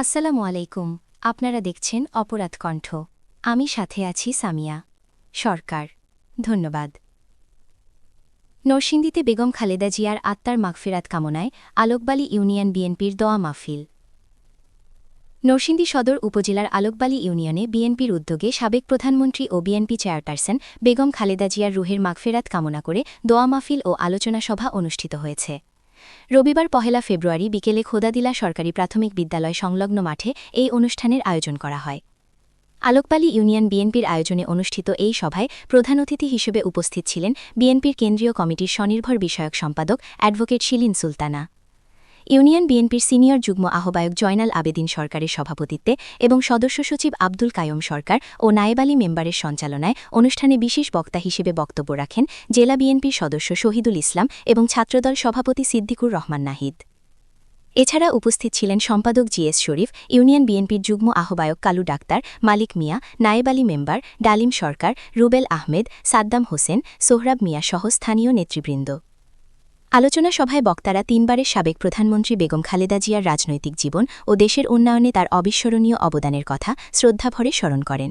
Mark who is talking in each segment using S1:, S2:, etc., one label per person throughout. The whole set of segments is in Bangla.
S1: আসসালামু আলাইকুম, আপনারা দেখছেন অপরাধ কণ্ঠ। আমি সাথে আছি সামিয়া। সরকার। ধন্যবাদ। নরসিংদীতে বেগম খালেদা জিয়ার আত্মার মাগফেরাত কামনায় আলোকবালী ইউনিয়ন বিএনপির দোয়া মাহফিল। নরসিংদী সদর উপজেলার আলোকবালী ইউনিয়নে বিএনপির উদ্যোগে সাবেক প্রধানমন্ত্রী ও বিএনপি চেয়ারপারসন বেগম খালেদা জিয়ার রুহের মাগফেরাত কামনা করে দোয়া মাহফিল ও আলোচনা সভা অনুষ্ঠিত হয়েছে। রবিবার পহেলা ফেব্রুয়ারি বিকেলে খোদাদিলা সরকারি প্রাথমিক বিদ্যালয় সংলগ্ন মাঠে এই অনুষ্ঠানের আয়োজন করা হয়। আলোকপালী ইউনিয়ন বিএনপির আয়োজনে অনুষ্ঠিত এই সভায় প্রধান অতিথি হিসেবে উপস্থিত ছিলেন বিএনপির কেন্দ্রীয় কমিটির স্বনির্ভর বিষয়ক সম্পাদক অ্যাডভোকেট শিলিন সুলতানা। ইউনিয়ন বিএনপির সিনিয়র যুগ্ম আহ্বায়ক জয়নাল আবেদিন সরকারের সভাপতিত্বে এবং সদস্য সচিব আব্দুল কায়ম সরকার ও নায়েব আলী মেম্বারের সঞ্চালনায় অনুষ্ঠানে বিশেষ বক্তা হিসেবে বক্তব্য রাখেন জেলা বিএনপির সদস্য শহীদুল ইসলাম এবং ছাত্রদল সভাপতি সিদ্দিকুর রহমান নাহিদ। এছাড়া উপস্থিত ছিলেন সম্পাদক জিএস শরীফ, ইউনিয়ন বিএনপির যুগ্ম আহ্বায়ক কালু ডাক্তার, মালিক মিয়া, নায়েব আলী মেম্বার, ডালিম সরকার, রুবেল আহমেদ, সাদ্দাম হোসেন, সোহরাব মিয়া সহ স্থানীয় নেতৃবৃন্দ। আলোচনা সভায় বক্তারা তিনবারের সাবেক প্রধানমন্ত্রী বেগম খালেদা জিয়ার রাজনৈতিক জীবন ও দেশের উন্নয়নে তার অবিস্মরণীয় অবদানের কথা শ্রদ্ধাভরে স্মরণ করেন।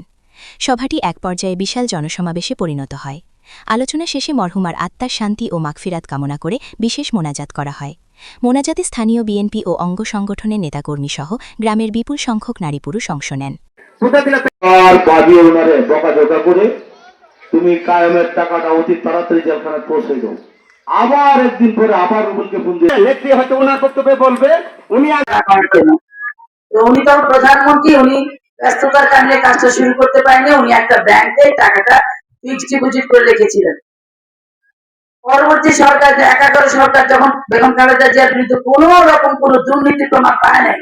S1: সভাটি এক পর্যায়ে বিশাল জনসমাবেশে পরিণত হয়। আলোচনা শেষে মরহুমার আত্মার শান্তি ও মাগফিরাত কামনা করে বিশেষ মোনাজাত করা হয়। মোনাজাতে স্থানীয় বিএনপি ও অঙ্গ সংগঠনের নেতাকর্মীসহ গ্রামের বিপুল সংখ্যক নারী পুরুষ অংশ নেন।
S2: তুমি কায়েমের টাকাটা অতি তাড়াতাড়ি জেলখানায় পৌঁছে দাও। আবার একদিন পরে আবার রুবেলকে ফোন দিয়ে
S3: নেত্রী হয়তো ওনার বক্তব্যে বলবে, উনি
S4: তো উনি তো প্রধানমন্ত্রী, উনি ব্যস্ততার কারণে কাজটা শুরু করতে পারেনি উনি একটা ব্যাংকে টাকাটা ফিক্সড ডিপোজিট করে রেখেছিলেন। পরবর্তী সরকার, যে একাগ্র সরকার যখন বেগম খালেদা জিয়ার বিরুদ্ধে কোন রকম কোন দুর্নীতি প্রমাণ পায় নাই,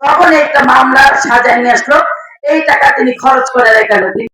S4: তখন একটা মামলা সাজায় নিয়ে আসলো, এই টাকা তিনি খরচ করে রেখেন